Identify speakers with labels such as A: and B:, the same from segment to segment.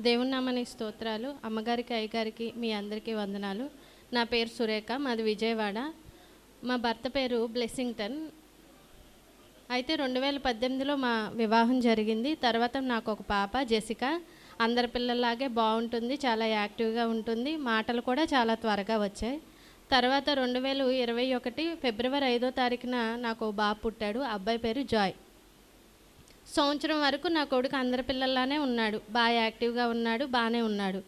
A: దేవుని నామని స్తోత్రాలు. అమ్మగారికి అయ్యగారికి మీ అందరికీ వందనాలు. నా పేరు సురేఖ మాది విజయవాడ. మా భర్త పేరు బ్లెస్సింగ్టన్. అయితే రెండు వేల పద్దెనిమిదిలో మా వివాహం జరిగింది. తర్వాత నాకు ఒక పాప జెసిక. అందరి పిల్లల్లాగే బాగుంటుంది చాలా యాక్టివ్గా ఉంటుంది. మాటలు కూడా చాలా త్వరగా వచ్చాయి. తర్వాత రెండు వేల ఇరవై ఒకటి ఫిబ్రవరి ఐదో తారీఖున నాకు బాబు పుట్టాడు. అబ్బాయి పేరు జాయ్. సంవత్సరం వరకు నా కొడుకు అందరి పిల్లల్లానే ఉన్నాడు. బాగా యాక్టివ్గా ఉన్నాడు బాగానే ఉన్నాడు.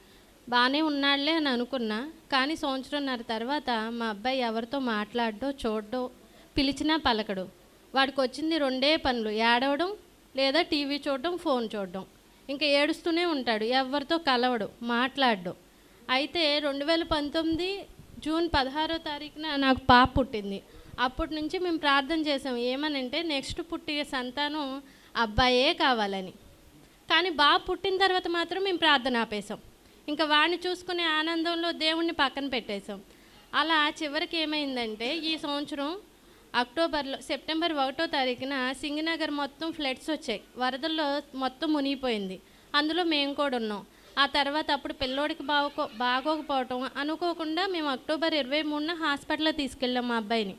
A: బాగానే ఉన్నాడులే అని అనుకున్నా. కానీ సంవత్సరంన్నర తర్వాత మా అబ్బాయి ఎవరితో మాట్లాడడో చూడడో పిలిచినా పలకడు. వాడికి వచ్చింది రెండే పనులు. ఏడవడం లేదా టీవీ చూడడం ఫోన్ చూడడం. ఇంకా ఏడుస్తూనే ఉంటాడు. ఎవరితో కలవడు మాట్లాడడం. అయితే రెండు వేల పంతొమ్మిది జూన్ పదహారో తారీఖున నాకు పాప పుట్టింది. అప్పటి నుంచి మేము ప్రార్థన చేసాం ఏమనంటే నెక్స్ట్ పుట్టే సంతానం అబ్బాయే కావాలని. కానీ బాబు పుట్టిన తర్వాత మాత్రం మేము ప్రార్థన ఆపేసాం ఇంకా వాడిని చూసుకునే ఆనందంలో దేవుణ్ణి పక్కన పెట్టేశాం. అలా చివరికి ఏమైందంటే ఈ సంవత్సరం అక్టోబర్లో సెప్టెంబర్ ఒకటో తారీఖున సింగనగర్ మొత్తం ఫ్లడ్స్ వచ్చాయి. వరదల్లో మొత్తం మునిగిపోయింది. అందులో మేము కూడా ఉన్నాం. ఆ తర్వాత అప్పుడు పిల్లోడికి బాగో బాగోకపోవటం అనుకోకుండా మేము అక్టోబర్ ఇరవై మూడున హాస్పిటల్లో తీసుకెళ్ళాం మా అబ్బాయిని.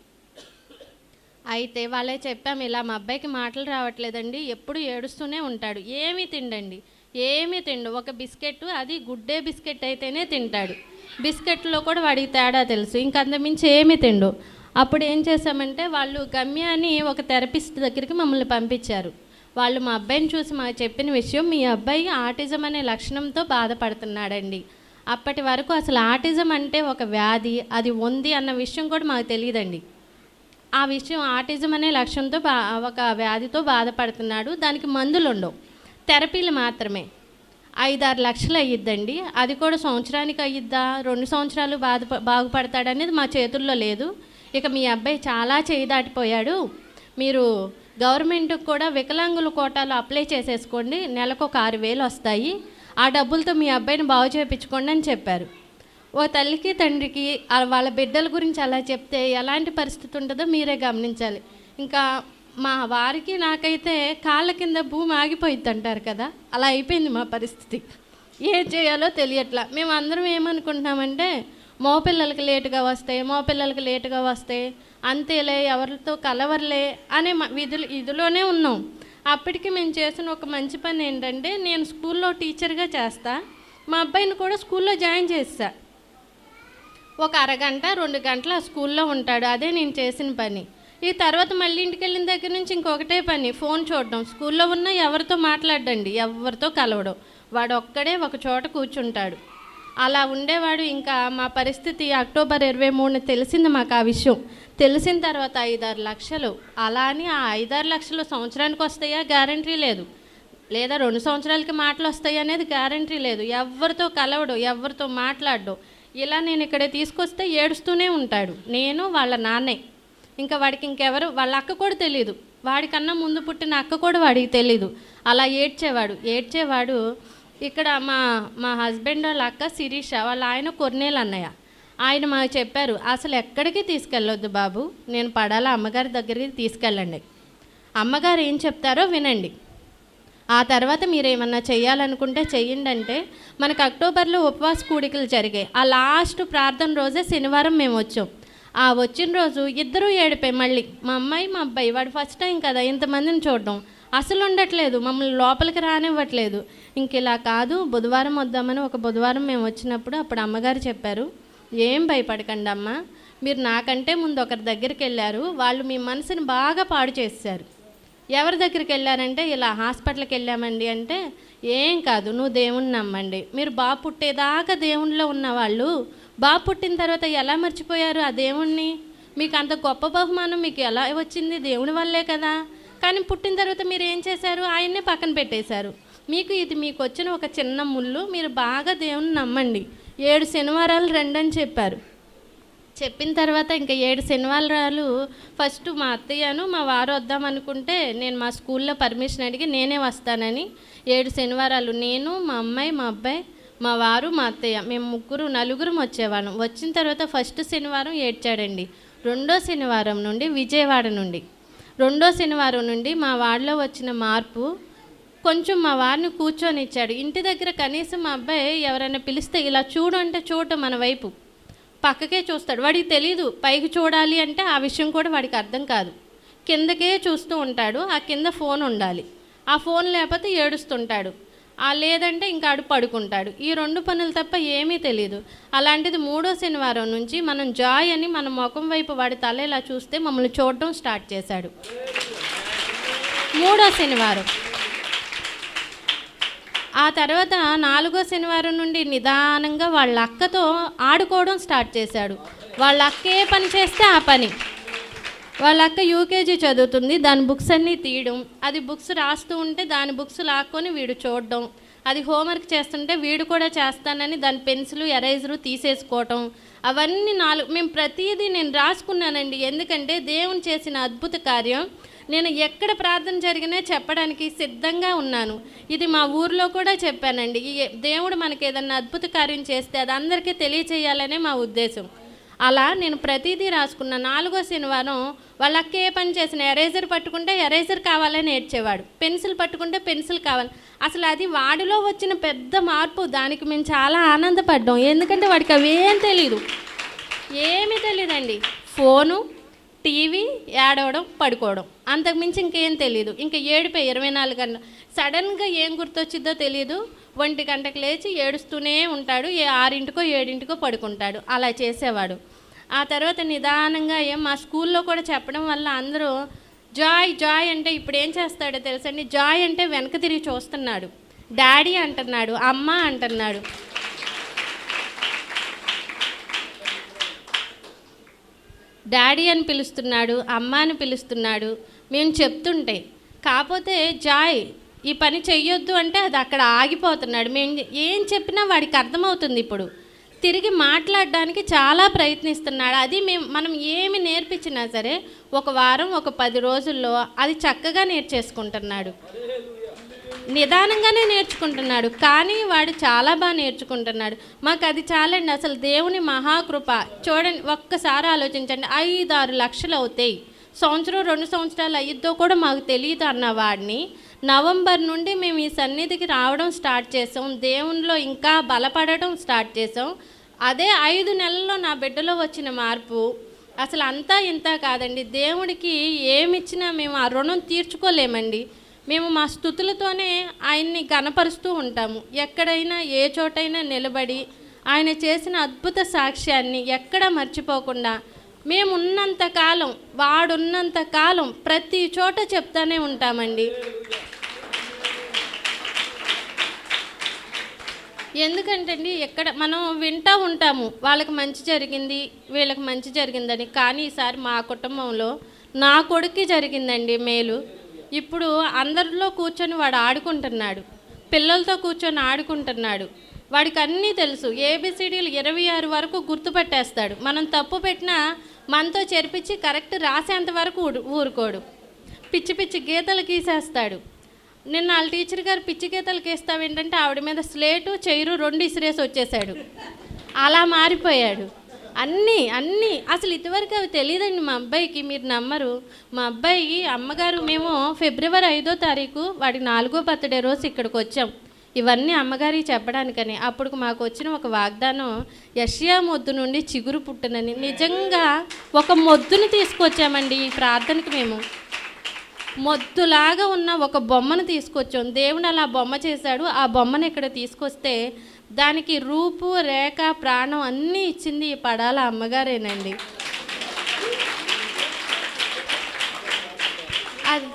A: అయితే వాళ్ళే చెప్పాము ఇలా మా అబ్బాయికి మాటలు రావట్లేదండి ఎప్పుడు ఏడుస్తూనే ఉంటాడు. ఏమీ తిండండి ఏమీ తిండు. ఒక బిస్కెట్ అది గుడ్డే బిస్కెట్ అయితేనే తింటాడు. బిస్కెట్లో కూడా వాడికి తేడా తెలుసు ఇంక అంతమించి ఏమీ తిండు. అప్పుడు ఏం చేశామంటే వాళ్ళు గమ్యాన్ని ఒక థెరపిస్ట్ దగ్గరికి మమ్మల్ని పంపించారు. వాళ్ళు మా అబ్బాయిని చూసి మాకు చెప్పిన విషయం మీ అబ్బాయి ఆటిజం అనే లక్షణంతో బాధపడుతున్నాడండి. అప్పటి వరకు అసలు ఆటిజం అంటే ఒక వ్యాధి అది ఉంది అన్న విషయం కూడా మాకు తెలియదండి. ఆ విషయం ఆటిజం అనే లక్ష్యంతో బా ఒక వ్యాధితో బాధపడుతున్నాడు. దానికి మందులు ఉండవు థెరపీలు మాత్రమే. ఐదారు లక్షలు అయ్యిద్దండి. అది కూడా సంవత్సరానికి అయ్యిద్దా? రెండు సంవత్సరాలు బాధ బాగుపడతాడనేది మా చేతుల్లో లేదు. ఇక మీ అబ్బాయి చాలా చేయి దాటిపోయాడు. మీరు గవర్నమెంట్కి కూడా వికలాంగుల కోటాలో అప్లై చేసేసుకోండి. నెలకు ఒక ఆరు వేలు వస్తాయి. ఆ డబ్బులతో మీ అబ్బాయిని బాగు చేయించుకోండి అని చెప్పారు. ఓ తల్లికి తండ్రికి వాళ్ళ బిడ్డల గురించి అలా చెప్తే ఎలాంటి పరిస్థితి ఉంటుందో మీరే గమనించాలి. ఇంకా మా వారికి నాకైతే కాళ్ళ కింద భూమి ఆగిపోయింది అంటారు కదా అలా అయిపోయింది మా పరిస్థితి. ఏం చేయాలో తెలియట్లా. మేము అందరం ఏమనుకుంటున్నామంటే మోపిల్లలకి లేటుగా వస్తాయి మోపిల్లలకి లేటుగా వస్తాయి అంతేలే ఎవరితో కలవర్లే అనే విధులు ఇదిలోనే ఉన్నాం. అప్పటికి మేము చేసిన ఒక మంచి పని ఏంటంటే నేను స్కూల్లో టీచర్గా చేస్తా మా అబ్బాయిని కూడా స్కూల్లో జాయిన్ చేస్తా. ఒక అరగంట రెండు గంటలు ఆ స్కూల్లో ఉంటాడు. అదే నేను చేసిన పని. ఈ తర్వాత మళ్ళీ ఇంటికి వెళ్ళిన దగ్గర నుంచి ఇంకొకటే పని. ఫోన్ చూడడం. స్కూల్లో ఉన్న ఎవరితో మాట్లాడండి ఎవరితో కలవడం. వాడు ఒక్కడే ఒక చోట కూర్చుంటాడు. అలా ఉండేవాడు. ఇంకా మా పరిస్థితి అక్టోబర్ ఇరవై మూడున తెలిసింది మాకు ఆ విషయం. తెలిసిన తర్వాత ఐదారు లక్షలు. అలా అని ఆ ఐదారు లక్షలు సంవత్సరానికి వస్తాయా? గ్యారంటీ లేదు. లేదా రెండు సంవత్సరాలకి మాటలు వస్తాయి అనేది గ్యారంటీ లేదు. ఎవరితో కలవడు ఎవరితో మాట్లాడడం ఇలా నేను ఇక్కడ తీసుకొస్తే ఏడుస్తూనే ఉంటాడు. నేను వాళ్ళ నాన్నే. ఇంకా వాడికి ఇంకెవరు? వాళ్ళ అక్క కూడా తెలియదు వాడికన్నా ముందు పుట్టిన అక్క కూడా వాడికి తెలీదు. అలా ఏడ్చేవాడు. ఏడ్చేవాడు ఇక్కడ మా మా హస్బెండ్ వాళ్ళ అక్క శిరీష వాళ్ళ ఆయన కొర్నేలు అన్నయ్య. ఆయన మాకు చెప్పారు అసలు ఎక్కడికి తీసుకెళ్ళొద్దు బాబు? నేను పడాల అమ్మగారి దగ్గరికి తీసుకెళ్ళండి. అమ్మగారు ఏం చెప్తారో వినండి. ఆ తర్వాత మీరు ఏమన్నా చేయాలనుకుంటే చెయ్యండి అంటే మనకు అక్టోబర్లో ఉపవాస కూడికలు జరిగాయి. ఆ లాస్ట్ ప్రార్థన రోజే శనివారం మేము వచ్చాం. ఆ వచ్చిన రోజు ఇద్దరూ ఏడిపోయి మళ్ళీ మా అమ్మాయి మా అబ్బాయి వాడు ఫస్ట్ టైం కదా ఇంతమందిని చూడడం. అసలు ఉండట్లేదు మమ్మల్ని లోపలికి రానివ్వట్లేదు. ఇంక ఇలా కాదు బుధవారం వద్దామని ఒక బుధవారం మేము వచ్చినప్పుడు అప్పుడు అమ్మగారు చెప్పారు ఏం భయపడకండి అమ్మ మీరు నాకంటే ముందు ఒకరి దగ్గరికి వెళ్ళారు వాళ్ళు మీ మనసుని బాగా పాడు చేశారు ఎవరి దగ్గరికి వెళ్ళారంటే ఇలా హాస్పిటల్కి వెళ్ళామండి అంటే ఏం కాదు నువ్వు దేవుణ్ణి నమ్మండి. మీరు బాగా పుట్టేదాకా దేవుణ్ణిలో ఉన్నవాళ్ళు బాగా పుట్టిన తర్వాత ఎలా మర్చిపోయారు ఆ దేవుణ్ణి? మీకు అంత గొప్ప బహుమానం మీకు ఎలా వచ్చింది? దేవుని వల్లే కదా. కానీ పుట్టిన తర్వాత మీరు ఏం చేశారు? ఆయన్నే పక్కన పెట్టేశారు. మీకు ఇది మీకు వచ్చిన ఒక చిన్న ముళ్ళు మీరు బాగా దేవుణ్ణి నమ్మండి. ఏడు శనివారాలు రెండని చెప్పారు. చెప్పిన తర్వాత ఇంకా ఏడు శనివారాలు ఫస్ట్ మా అత్తయ్యను మా వారు వద్దాం అనుకుంటే నేను మా స్కూల్లో పర్మిషన్ అడిగి నేనే వస్తానని ఏడు శనివారాలు నేను మా అమ్మాయి మా అబ్బాయి మా వారు మా అత్తయ్య. మేము ముగ్గురు నలుగురం వచ్చేవాళ్ళం. వచ్చిన తర్వాత ఫస్ట్ శనివారం ఏడ్చాడండి. రెండో శనివారం నుండి విజయవాడ నుండి. రెండో శనివారం నుండి మా వాడిలో వచ్చిన మార్పు కొంచెం మా వారిని కూర్చొని ఇచ్చాడు ఇంటి దగ్గర కనీసం మా అబ్బాయి ఎవరైనా పిలిస్తే ఇలా చూడు అంటే చూడటం మన వైపు. పక్కకే చూస్తాడు. వాడికి తెలియదు పైకి చూడాలి అంటే ఆ విషయం కూడా వాడికి అర్థం కాదు. కిందకే చూస్తూ ఉంటాడు. ఆ కింద ఫోన్ ఉండాలి. ఆ ఫోన్ లేకపోతే ఏడుస్తుంటాడు. ఆ లేదంటే ఇంకా ఆడు పడుకుంటాడు. ఈ రెండు పనులు తప్ప ఏమీ తెలియదు అలాంటిది మూడో శనివారం నుంచి మనం జాయ్ అని మన ముఖం వైపు వాడి తల ఇలా చూస్తే మమ్మల్ని చూడడం స్టార్ట్ చేశాడు. మూడో శనివారం. ఆ తర్వాత నాలుగో శనివారం నుండి నిదానంగా వాళ్ళ అక్కతో ఆడుకోవడం స్టార్ట్ చేశాడు. వాళ్ళ అక్క ఏ పని చేస్తే ఆ పని. వాళ్ళ అక్క యూకేజీ చదువుతుంది దాని బుక్స్ అన్నీ తీయడం. అది బుక్స్ రాస్తూ ఉంటే దాని బుక్స్ లాక్కొని వీడు చూడడం. అది హోంవర్క్ చేస్తుంటే వీడు కూడా చేస్తానని దాని పెన్సిల్ ఎరైజరు తీసేసుకోవటం. అవన్నీ నాలుగు మేము ప్రతిదీ నేను రాసుకున్నానండి. ఎందుకంటే దేవుని చేసిన అద్భుత కార్యం. నేను ఎక్కడ ప్రార్థన జరిగినా చెప్పడానికి సిద్ధంగా ఉన్నాను. ఇది మా ఊర్లో కూడా చెప్పానండి. ఈ దేవుడు మనకి ఏదన్నా అద్భుత కార్యం చేస్తే అది అందరికీ తెలియచేయాలనే మా ఉద్దేశం. అలా నేను ప్రతిదీ రాసుకున్న. నాలుగో శనివారం వాళ్ళ ఏ పని చేసిన ఎరేజర్ పట్టుకుంటే ఎరేజర్ కావాలని ఏడ్చేవాడు పెన్సిల్ పట్టుకుంటే పెన్సిల్ కావాలి. అసలు అది వాడిలో వచ్చిన పెద్ద మార్పు. దానికి మేము చాలా ఆనందపడ్డాం. ఎందుకంటే వాడికి అవేం తెలియదు ఏమీ తెలియదండి ఫోను టీవీ ఏడవడం పడుకోవడం. అంతకుమించి ఇంకేం తెలియదు ఇంకా ఏడిపోయి ఇరవై నాలుగు గంటలు. సడన్గా ఏం గుర్తొచ్చిద్దో తెలియదు ఒంటి గంటకు లేచి ఏడుస్తూనే ఉంటాడు. ఏ ఆరింటికో ఏడింటికో పడుకుంటాడు. అలా చేసేవాడు. ఆ తర్వాత నిదానంగా ఏం మా స్కూల్లో కూడా చెప్పడం వల్ల అందరూ జాయ్ జాయ్ అంటే ఇప్పుడు ఏం చేస్తాడో తెలుసండి? జాయ్ అంటే వెనక తిరిగి చూస్తున్నాడు. డాడీ అంటున్నాడు అమ్మ అంటున్నాడు. డాడీ అని పిలుస్తున్నాడు అమ్మ అని పిలుస్తున్నాడు మేము చెప్తుంటే. కాకపోతే జాయ్ ఈ పని చెయ్యొద్దు అంటే అది అక్కడ ఆగిపోతున్నాడు. మేము ఏం చెప్పినా వాడికి అర్థమవుతుంది ఇప్పుడు. తిరిగి మాట్లాడడానికి చాలా ప్రయత్నిస్తున్నాడు. అది మేము మనం ఏమి నేర్పించినా సరే ఒక వారం ఒక పది రోజుల్లో అది చక్కగా నేర్చేసుకుంటున్నాడు. నిదానంగానే నేర్చుకుంటున్నాడు. కానీ వాడు చాలా బాగా నేర్చుకుంటున్నాడు. మాకు అది చాలండి. అసలు దేవుని మహాకృప. చూడండి ఒక్కసారి ఆలోచించండి. ఐదు ఆరు లక్షలు అవుతాయి. సంవత్సరం రెండు సంవత్సరాలు అయ్యిద్దో కూడా మాకు తెలియదు అన్న వాడిని. నవంబర్ నుండి మేము ఈ సన్నిధికి రావడం స్టార్ట్ చేసాం. దేవునిలో ఇంకా బలపడటం స్టార్ట్ చేసాం. అదే ఐదు నెలల్లో నా బిడ్డలో వచ్చిన మార్పు. అసలు అంతా ఇంత కాదండి. దేవుడికి ఏమిచ్చినా మేము ఆ రుణం తీర్చుకోలేమండి. మేము మా స్థుతులతోనే ఆయన్ని గనపరుస్తూ ఉంటాము. ఎక్కడైనా ఏ చోటైనా నిలబడి ఆయన చేసిన అద్భుత సాక్ష్యాన్ని ఎక్కడా మర్చిపోకుండా మేము ఉన్నంత కాలం వాడున్నంత కాలం ప్రతి చోట చెప్తానే ఉంటామండి. ఎందుకంటే అండి ఎక్కడ మనం వింటూ ఉంటాము వాళ్ళకి మంచి జరిగింది వీళ్ళకి మంచి జరిగిందని. కానీ ఈసారి మా కుటుంబంలో నా కొడుక్కి జరిగిందండి మేలు. ఇప్పుడు అందరిలో కూర్చొని వాడు ఆడుకుంటున్నాడు పిల్లలతో కూర్చొని ఆడుకుంటున్నాడు. వాడికి అన్నీ తెలుసు. ఏబిసిడీలు ఇరవై ఆరు వరకు గుర్తుపట్టేస్తాడు. మనం తప్పు పెట్టినా మనతో చెరిపించి కరెక్ట్ రాసేంత వరకు ఊరుకోడు. పిచ్చి పిచ్చి గీతలు గీసేస్తాడు. నిన్న వాళ్ళ టీచర్ గారు పిచ్చి గీతలు ఏంటంటే ఆవిడ మీద స్లేటు చైరు రెండు ఇసిరేసి వచ్చేసాడు అలా మారిపోయాడు. అన్నీ అన్నీ. అసలు ఇదివరకు అవి తెలియదండి మా అబ్బాయికి మీరు నమ్మరు. మా అబ్బాయి అమ్మగారు మేము ఫిబ్రవరి ఐదో తారీఖు వాడి నాలుగో బర్త్డే రోజు ఇక్కడికి వచ్చాం. ఇవన్నీ అమ్మగారికి చెప్పడానికని. అప్పుడు మాకు వచ్చిన ఒక వాగ్దానం యషియా మొద్దు నుండి చిగురు పుట్టునని. నిజంగా ఒక మొద్దుని తీసుకొచ్చామండి ఈ ప్రార్థనకి మేము. మొద్దులాగా ఉన్న ఒక బొమ్మను తీసుకొచ్చాం. దేవుడు అలా బొమ్మ చేశాడు. ఆ బొమ్మను ఇక్కడ తీసుకొస్తే దానికి రూపు రేఖ ప్రాణం అన్నీ ఇచ్చింది ఈ పడాల అమ్మగారేనండి. అది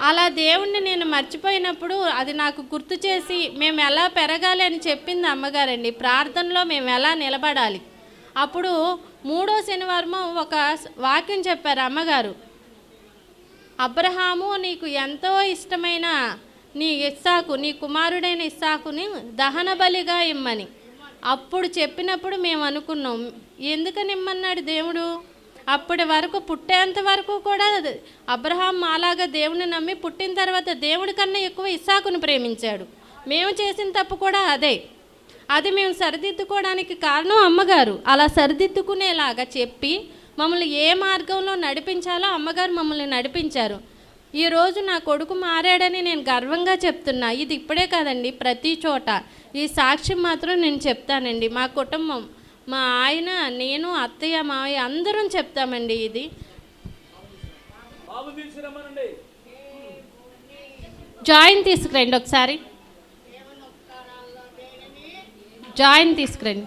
A: అలా దేవుణ్ణి నేను మర్చిపోయినప్పుడు అది నాకు గుర్తు చేసి మేము ఎలా పెరగాలి అని చెప్పింది అమ్మగారండి. ప్రార్థనలో మేము ఎలా నిలబడాలి? అప్పుడు మూడో శనివారం ఒక వాక్యం చెప్పారు అమ్మగారు. అబ్రహాము నీకు ఎంతో ఇష్టమైన నీ ఇస్సాకు నీ కుమారుడైన ఇస్సాకుని దహన బలిగా ఇమ్మని. అప్పుడు చెప్పినప్పుడు మేము అనుకున్నాం. ఎందుకని ఇమ్మన్నాడు దేవుడు? అప్పటి వరకు పుట్టేంత వరకు కూడా అబ్రహాం అలాగా దేవుని నమ్మి పుట్టిన తర్వాత దేవుడి కన్నా ఎక్కువ ఇస్సాకును ప్రేమించాడు. మేము చేసిన తప్పు కూడా అదే. అది మేము సరిదిద్దుకోవడానికి కారణం అమ్మగారు. అలా సరిదిద్దుకునేలాగా చెప్పి మమ్మల్ని ఏ మార్గంలో నడిపించాలో అమ్మగారు మమ్మల్ని నడిపించారు. ఈరోజు నా కొడుకు మారాడని నేను గర్వంగా చెప్తున్నా. ఇది ఇప్పుడే కాదండి ప్రతి చోట. ఈ సాక్ష్యం మాత్రం నేను చెప్తానండి. మా కుటుంబం మా ఆయన నేను అత్తయ్య మావయ్య అందరం చెప్తామండి ఇది. జాయిన్ తీసుకురండి ఒకసారి. జాయిన్ తీసుకురండి.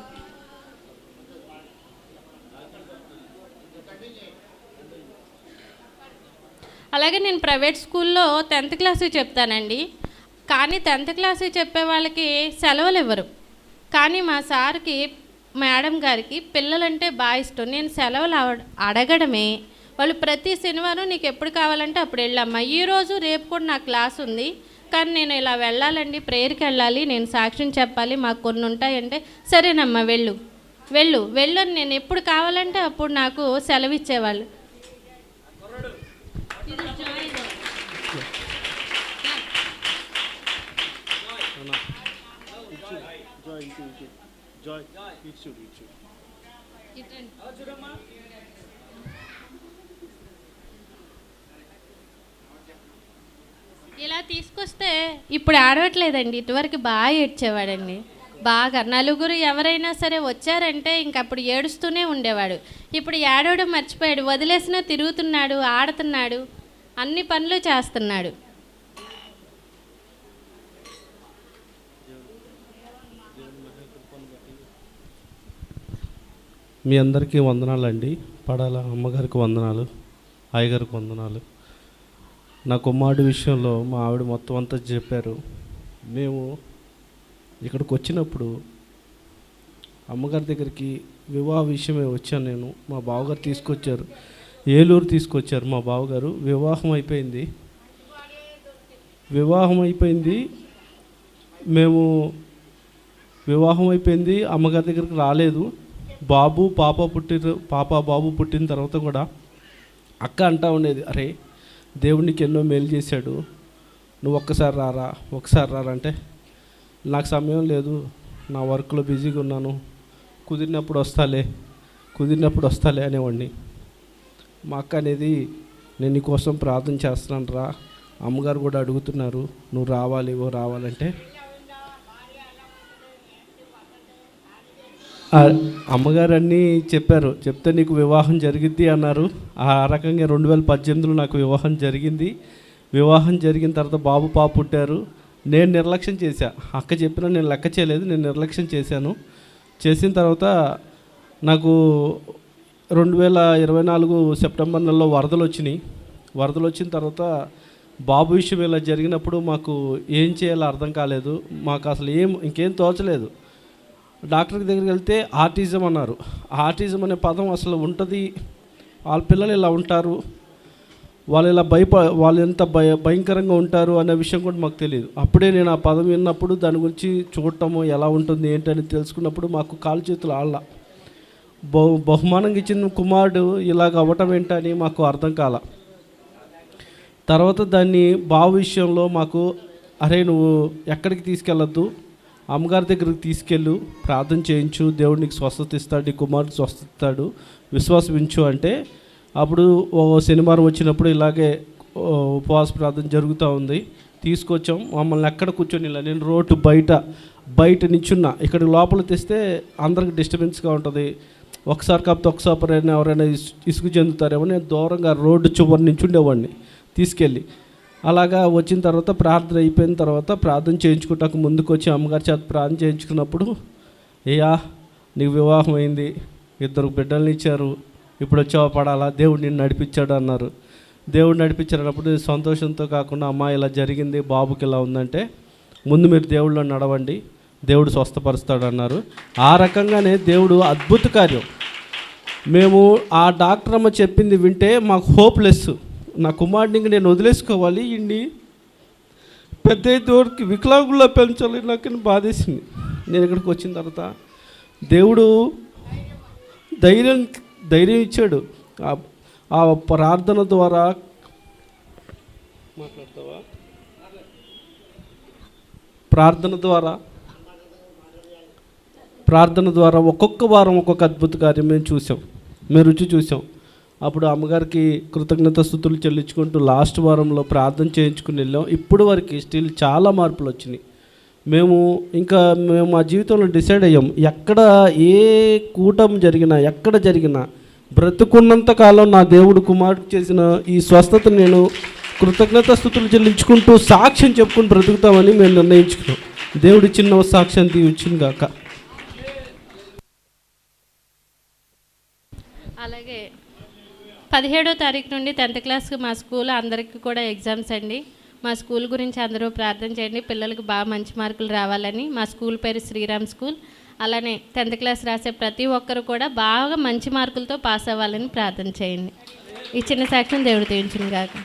A: అలాగే నేను ప్రైవేట్ స్కూల్లో టెన్త్ క్లాస్ చెప్తానండి. కానీ టెన్త్ క్లాస్ చెప్పే వాళ్ళకి సెలవులు ఇవ్వరు కానీ మా సార్కి మేడం గారికి పిల్లలంటే బాగా ఇష్టం. నేను సెలవులు అడగడమే. వాళ్ళు ప్రతి శనివారం నీకు ఎప్పుడు కావాలంటే అప్పుడు వెళ్ళమ్మా. ఈరోజు రేపు కూడా నా క్లాస్ ఉంది కానీ నేను ఇలా వెళ్ళాలండి ప్రేయర్కి వెళ్ళాలి నేను సాక్ష్యం చెప్పాలి మాకు కొన్ని ఉంటాయంటే సరేనమ్మా వెళ్ళు వెళ్ళు వెళ్ళు అని నేను ఎప్పుడు కావాలంటే అప్పుడు నాకు సెలవు ఇచ్చేవాళ్ళు
B: జాయ్ ఇటు ఇటు జాయ్ ఇటు చూడు ఇటు చూడు
A: ఇలా తీసుకొస్తే ఇప్పుడు ఆడవట్లేదండి. ఇటువరకు బాగా ఏడ్చేవాడండి. బాగా నలుగురు ఎవరైనా సరే వచ్చారంటే ఇంక అప్పుడు ఏడుస్తూనే ఉండేవాడు. ఇప్పుడు ఏడవడం మర్చిపోయాడు. వదిలేసినా తిరుగుతున్నాడు ఆడుతున్నాడు అన్ని పనులు చేస్తున్నాడు.
B: మీ అందరికీ వందనాలండి. పడాల అమ్మగారికి వందనాలు అయ్యగారికి వందనాలు. నా కుమ్మాడి విషయంలో మా ఆవిడ మొత్తం అంతా చెప్పారు. మేము ఇక్కడికి వచ్చినప్పుడు అమ్మగారి దగ్గరికి వివాహ విషయమే వచ్చాను నేను. మా బావగారు తీసుకొచ్చారు. ఏలూరు తీసుకొచ్చారు మా బావగారు. వివాహం అయిపోయింది. వివాహం అయిపోయింది. మేము వివాహం అయిపోయింది. అమ్మగారి దగ్గరికి రాలేదు. బాబు పాప పుట్టిన పాప బాబు పుట్టిన తర్వాత కూడా అక్క అంటా ఉండేది. అరే దేవునికి ఎన్నో మేలు చేశాడు. నువ్వు ఒక్కసారి రారా? ఒకసారి రారా అంటే నాకు సమయం లేదు. నా వర్క్లో బిజీగా ఉన్నాను. కుదిరినప్పుడు వస్తాలే. కుదిరినప్పుడు వస్తాలే అనేవాడిని. మా అక్క అనేది నేను నీకోసం ప్రార్థన చేస్తున్నాను రా అమ్మగారు కూడా అడుగుతున్నారు నువ్వు రావాలి ఓ రావాలంటే అమ్మగారు అన్నీ చెప్పారు చెప్తే నీకు వివాహం జరిగిద్ది అన్నారు. ఆ రకంగా రెండు వేల పద్దెనిమిదిలో నాకు వివాహం జరిగింది. వివాహం జరిగిన తర్వాత బాబు పాప పుట్టారు. నేను నిర్లక్ష్యం చేశా. అక్క చెప్పినా నేను లెక్క చేయలేదు నేను నిర్లక్ష్యం చేశాను. చేసిన తర్వాత నాకు రెండు వేల ఇరవై నాలుగు సెప్టెంబర్ నెలలో వరదలు వచ్చినాయి. వరదలు వచ్చిన తర్వాత బాబు విషయం ఇలా జరిగినప్పుడు మాకు ఏం చేయాలో అర్థం కాలేదు. మాకు అసలు ఏం ఇంకేం తోచలేదు. డాక్టర్ దగ్గరికి వెళ్తే ఆర్టిజం అన్నారు. ఆర్టిజం అనే పదం అసలు ఉంటుంది. వాళ్ళ పిల్లలు ఇలా ఉంటారు. వాళ్ళు ఇలా భయప వాళ్ళు ఎంత భయ భయంకరంగా ఉంటారు అనే విషయం కూడా మాకు తెలియదు. అప్పుడే నేను ఆ పదం విన్నప్పుడు దాని గురించి చూడటము ఎలా ఉంటుంది ఏంటని తెలుసుకున్నప్పుడు మాకు కాలు చేతులు ఆళ్ళ బహు బహుమానంగా ఇచ్చిన కుమారుడు ఇలాగ అవ్వటం ఏంటని మాకు అర్థం కాల. తర్వాత దాన్ని బావ విషయంలో మాకు అరే నువ్వు ఎక్కడికి తీసుకెళ్ళొద్దు? అమ్మగారి దగ్గరికి తీసుకెళ్ళు ప్రార్థన చేయించు దేవుడు నీకు స్వస్థత ఇస్తాడు నీ కుమారుడు స్వస్థత ఇస్తాడు విశ్వాసం ఉంచు అంటే అప్పుడు ఓ శనివారం వచ్చినప్పుడు ఇలాగే ఉపవాస ప్రార్థన జరుగుతూ ఉంది. తీసుకొచ్చాం. మమ్మల్ని ఎక్కడ కూర్చొని ఇలా నేను రోడ్డు బయట బయట నించున్న. ఇక్కడ లోపల తెస్తే అందరికి డిస్టర్బెన్స్గా ఉంటుంది. ఒకసారి కాకపోతే ఒకసారి అయినా ఎవరైనా ఇసుగు చెందుతారేమో నేను దూరంగా రోడ్డు చివరి నుంచి ఉండేవాడిని తీసుకెళ్ళి అలాగా వచ్చిన తర్వాత ప్రార్థన అయిపోయిన తర్వాత ప్రార్థన చేయించుకుంటాక ముందుకు వచ్చి అమ్మగారి చేత ప్రార్థన చేయించుకున్నప్పుడు అయ్యా నీకు వివాహం అయింది ఇద్దరు బిడ్డల్ని ఇచ్చారు ఇప్పుడు వచ్చావా పడాలా? దేవుడు నిన్ను నడిపించాడు అన్నారు. దేవుడు నడిపించారన్నప్పుడు సంతోషంతో కాకుండా అమ్మ ఇలా జరిగింది బాబుకి ఇలా ఉందంటే ముందు మీరు దేవుళ్ళు నడవండి దేవుడు స్వస్థపరుస్తాడు అన్నారు. ఆ రకంగానే దేవుడు అద్భుత కార్యం. మేము ఆ డాక్టర్ అమ్మ చెప్పింది వింటే మాకు హోప్లెస్. నా కుమారుడిని ఇంక నేను వదిలేసుకోవాలి. ఇన్ని పెద్ద దూరికి వికలాంగుల్లో పెంచాలి నాకు బాధేసింది. నేను ఇక్కడికి వచ్చిన తర్వాత దేవుడు ధైర్యం ధైర్యం ఇచ్చాడు. ఆ- ఆ ప్రార్థన ద్వారా మాట్లాడతావా? ప్రార్థన ద్వారా ప్రార్థన ద్వారా ఒక్కొక్క వారం ఒక్కొక్క అద్భుత కార్యం మేము చూసాం. మేము రుచి చూసాం. అప్పుడు అమ్మగారికి కృతజ్ఞత స్థుతులు చెల్లించుకుంటూ లాస్ట్ వారంలో ప్రార్థన చేయించుకుని వెళ్ళాం. ఇప్పుడు వరకు స్టిల్ చాలా మార్పులు వచ్చినాయి. మేము ఇంకా మేము మా జీవితంలో డిసైడ్ అయ్యాం. ఎక్కడ ఏ కూటం జరిగినా ఎక్కడ జరిగినా బ్రతుకున్నంత కాలం నా దేవుడు కుమారుడు చేసిన ఈ స్వస్థత నేను కృతజ్ఞత స్థుతులు చెల్లించుకుంటూ సాక్ష్యం చెప్పుకుని బ్రతుకుతామని మేము నిర్ణయించుకున్నాం. దేవుడి చిన్న సాక్ష్యం తీర్చింది కాక
A: అలాగే పదిహేడో తారీఖు నుండి టెన్త్ క్లాస్కి మా స్కూల్ అందరికీ కూడా ఎగ్జామ్స్ అండి. మా స్కూల్ గురించి అందరూ ప్రార్థన చేయండి. పిల్లలకు బాగా మంచి మార్కులు రావాలని మా స్కూల్ పేరు శ్రీరామ్ స్కూల్. అలానే టెన్త్ క్లాస్ రాసే ప్రతి ఒక్కరు కూడా బాగా మంచి మార్కులతో పాస్ అవ్వాలని ప్రార్థన చేయండి. ఈ చిన్న సాక్ష్యం దేవుడు తీయించింది కాక